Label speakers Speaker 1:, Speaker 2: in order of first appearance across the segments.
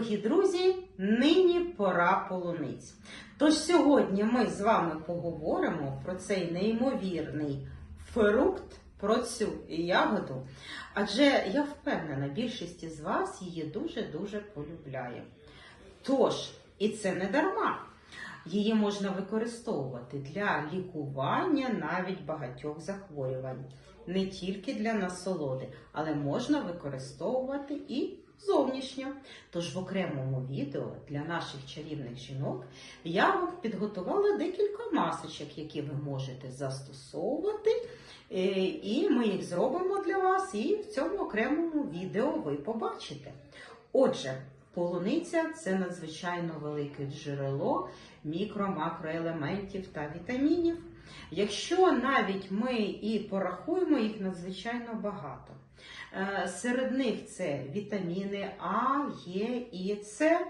Speaker 1: дорогі друзі, нині пора полуниць. Тож сьогодні ми з вами поговоримо про цей неймовірний фрукт, про цю ягоду. Адже я впевнена, більшість із вас її дуже-дуже полюбляє. Тож, і це не дарма. Її можна використовувати для лікування навіть багатьох захворювань, не тільки для насолоди, але можна використовувати і зовнішньо. Тож в окремому відео для наших чарівних жінок я вам підготувала декілька масочок, які ви можете застосовувати. Е, І ми їх зробимо для вас, і в цьому окремому відео ви побачите. Отже, полуниця це надзвичайно велике джерело мікро-макроелементів та вітамінів. Якщо навіть ми і порахуємо їх надзвичайно багато. Е, Серед них це вітаміни А, Е і С,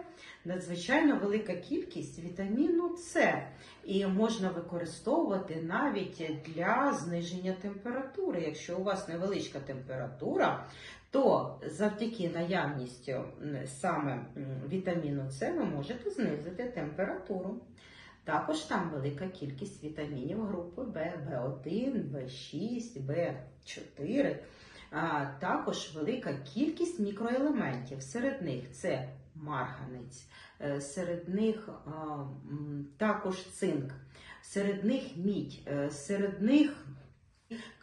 Speaker 1: надзвичайно велика кількість вітаміну С. І можна використовувати навіть для зниження температури. Якщо у вас невеличка температура, то завдяки наявністю саме вітаміну С ви можете знизити температуру. Також там велика кількість вітамінів групи В, В1, В6, В4. Також велика кількість мікроелементів. Серед них це марганець, е, серед них також цинк, серед них мідь, е, серед них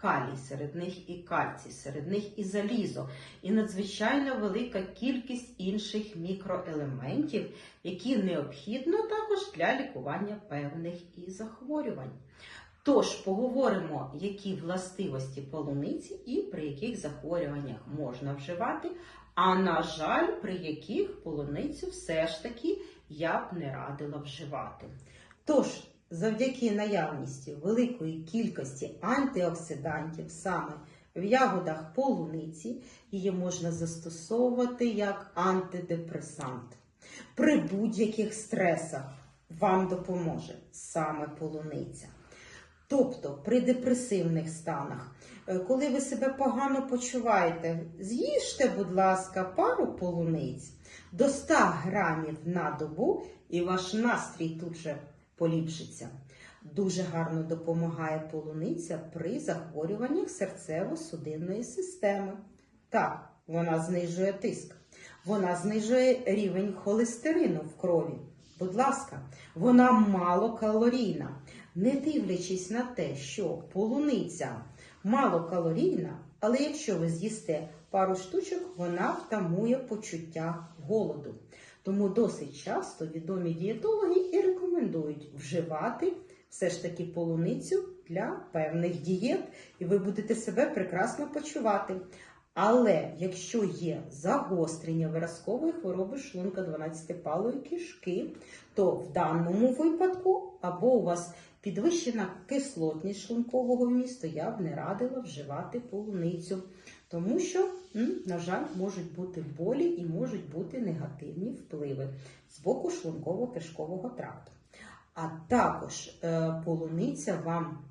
Speaker 1: калій, серед них і кальцій, серед них і залізо, і надзвичайно велика кількість інших мікроелементів, які необхідно також для лікування певних і захворювань. Тож поговоримо, які властивості полуниці і при яких захворюваннях можна вживати, а на жаль, при яких полуницю все ж таки я б не радила вживати. Тож, завдяки наявності великої кількості антиоксидантів саме в ягодах полуниці, її можна застосовувати як антидепресант. При будь-яких стресах вам допоможе саме полуниця. Тобто при депресивних станах, е, коли ви себе погано почуваєте, з'їжте, будь ласка, пару полуниць до 100 грамів на добу, і ваш настрій тут же поліпшиться. Дуже гарно допомагає полуниця при захворюваннях серцево-судинної системи. Так, вона знижує тиск, вона знижує рівень холестерину в крові. Будь ласка, вона малокалорійна. Не дивлячись на те, що полуниця малокалорійна, але якщо ви з'їсте пару штучок, вона втамує почуття голоду. Тому досить часто відомі дієтологи і рекомендують вживати все ж таки полуницю для певних дієт, і ви будете себе прекрасно почувати. Але якщо є загострення виразкової хвороби шлунка 12-палої кишки, то в даному випадку або у вас підвищена кислотність шлункового вмісту, я б не радила вживати полуницю, тому що, на жаль, можуть бути болі і можуть бути негативні впливи з боку шлунково-кишкового тракту. А також е, полуниця вам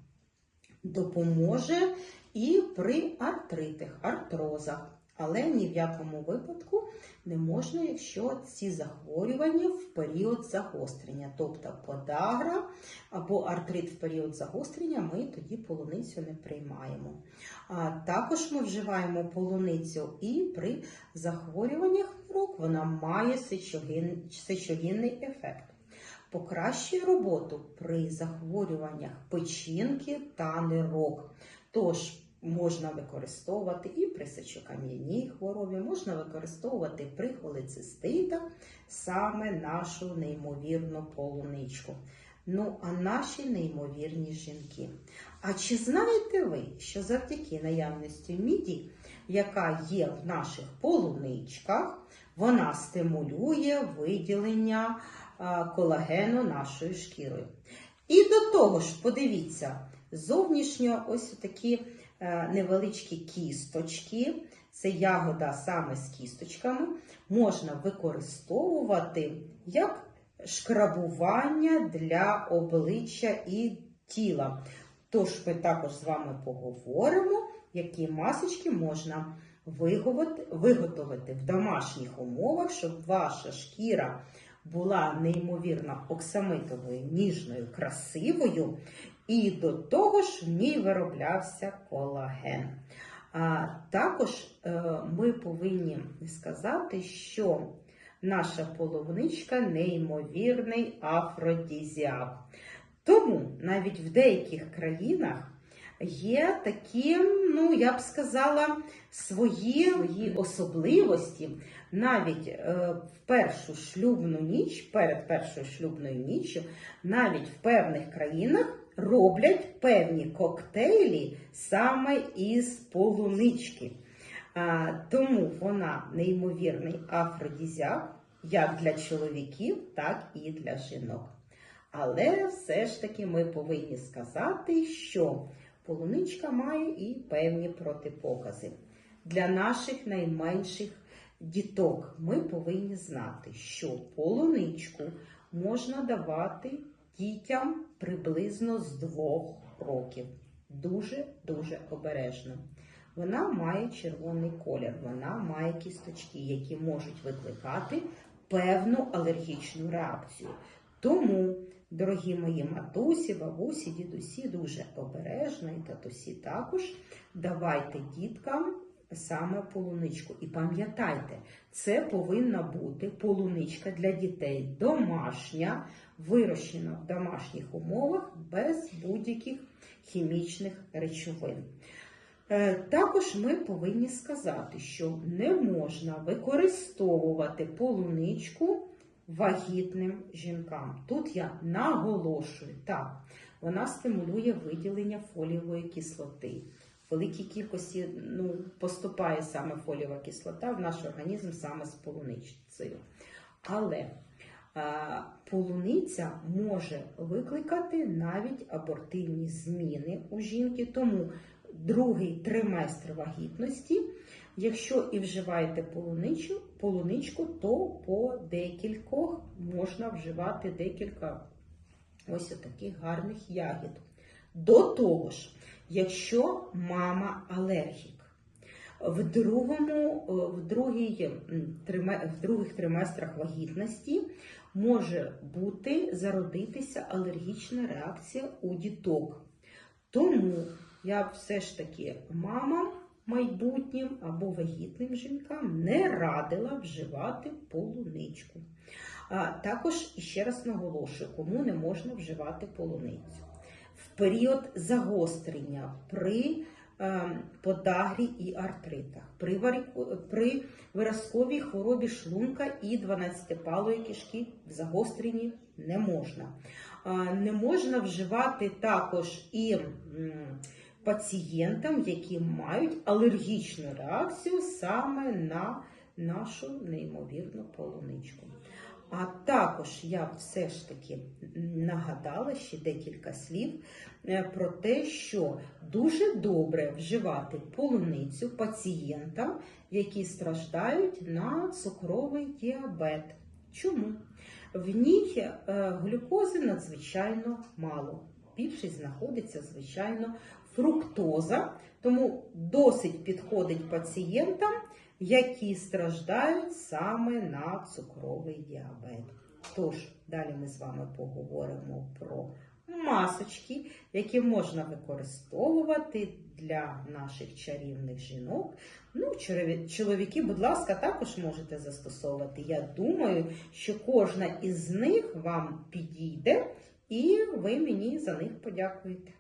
Speaker 1: допоможе і при артритах, артрозах. Але ні в якому випадку не можна, якщо ці захворювання в період загострення, тобто подагра або артрит в період загострення, ми тоді полуницю не приймаємо. А також ми вживаємо полуницю і при захворюваннях нирок вона має сечогін, сечогінний ефект. Покращує роботу при захворюваннях печінки та нирок. Тож можна використовувати і при сечокам'яній хворобі, можна використовувати при холециститах саме нашу неймовірну полуничку. Ну, а наші неймовірні жінки. А чи знаєте ви, що завдяки наявності міді, яка є в наших полуничках, вона стимулює виділення колагену нашою шкірою? І до того ж, подивіться, зовнішньо ось такі невеличкі кісточки, це ягода саме з кісточками, можна використовувати як шкрабування для обличчя і тіла. Тож ми також з вами поговоримо, які масочки можна виготовити, виготовити в домашніх умовах, щоб ваша шкіра була неймовірно оксамитовою, ніжною, красивою, і до того ж в ній вироблявся колаген. А також е, ми повинні сказати, що наша половничка неймовірний афродізіак. Тому навіть в деяких країнах є такі, ну я б сказала, свої, свої особливості. Навіть е, в першу шлюбну ніч, перед першою шлюбною ніччю, навіть в певних країнах роблять певні коктейлі саме із полунички. А, тому вона неймовірний афродізіак як для чоловіків, так і для жінок. Але все ж таки ми повинні сказати, що полуничка має і певні протипокази. Для наших найменших діток ми повинні знати, що полуничку можна давати дітям приблизно з двох років. Дуже-дуже обережно. Вона має червоний колір, вона має кісточки, які можуть викликати певну алергічну реакцію. Тому, дорогі мої матусі, бабусі, дідусі, дуже обережно і татусі також давайте діткам саме полуничку. І пам'ятайте, це повинна бути полуничка для дітей домашня, вирощена в домашніх умовах без будь-яких хімічних речовин. Е, Також ми повинні сказати, що не можна використовувати полуничку вагітним жінкам. Тут я наголошую, так, вона стимулює виділення фолієвої кислоти. Великій кількості ну, поступає саме фолієва кислота в наш організм саме з полуницею. Але е, полуниця може викликати навіть абортивні зміни у жінки, тому другий триместр вагітності, якщо і вживаєте полуничу, полуничку, то по декількох можна вживати декілька ось таких гарних ягід. До того ж, якщо мама алергік, в другому, в, другій, в других триместрах вагітності може бути зародитися алергічна реакція у діток. Тому я все ж таки мамам майбутнім або вагітним жінкам не радила вживати полуничку. А також ще раз наголошую, кому не можна вживати полуницю. Період загострення при е, подагрі і артритах, при, при виразковій хворобі шлунка і 12-палої кишки в загостренні не можна. Не можна вживати також і пацієнтам, які мають алергічну реакцію саме на нашу неймовірну полуничку. А також я все ж таки нагадала ще декілька слів е, про те, що дуже добре вживати полуницю пацієнтам, які страждають на цукровий діабет. Чому? В ній е, глюкози надзвичайно мало. Більшість знаходиться, звичайно, фруктоза, тому досить підходить пацієнтам, які страждають саме на цукровий діабет. Тож, далі ми з вами поговоримо про масочки, які можна використовувати для наших чарівних жінок. Ну, чоловіки, будь ласка, також можете застосовувати. Я думаю, що кожна із них вам підійде, і ви мені за них подякуєте.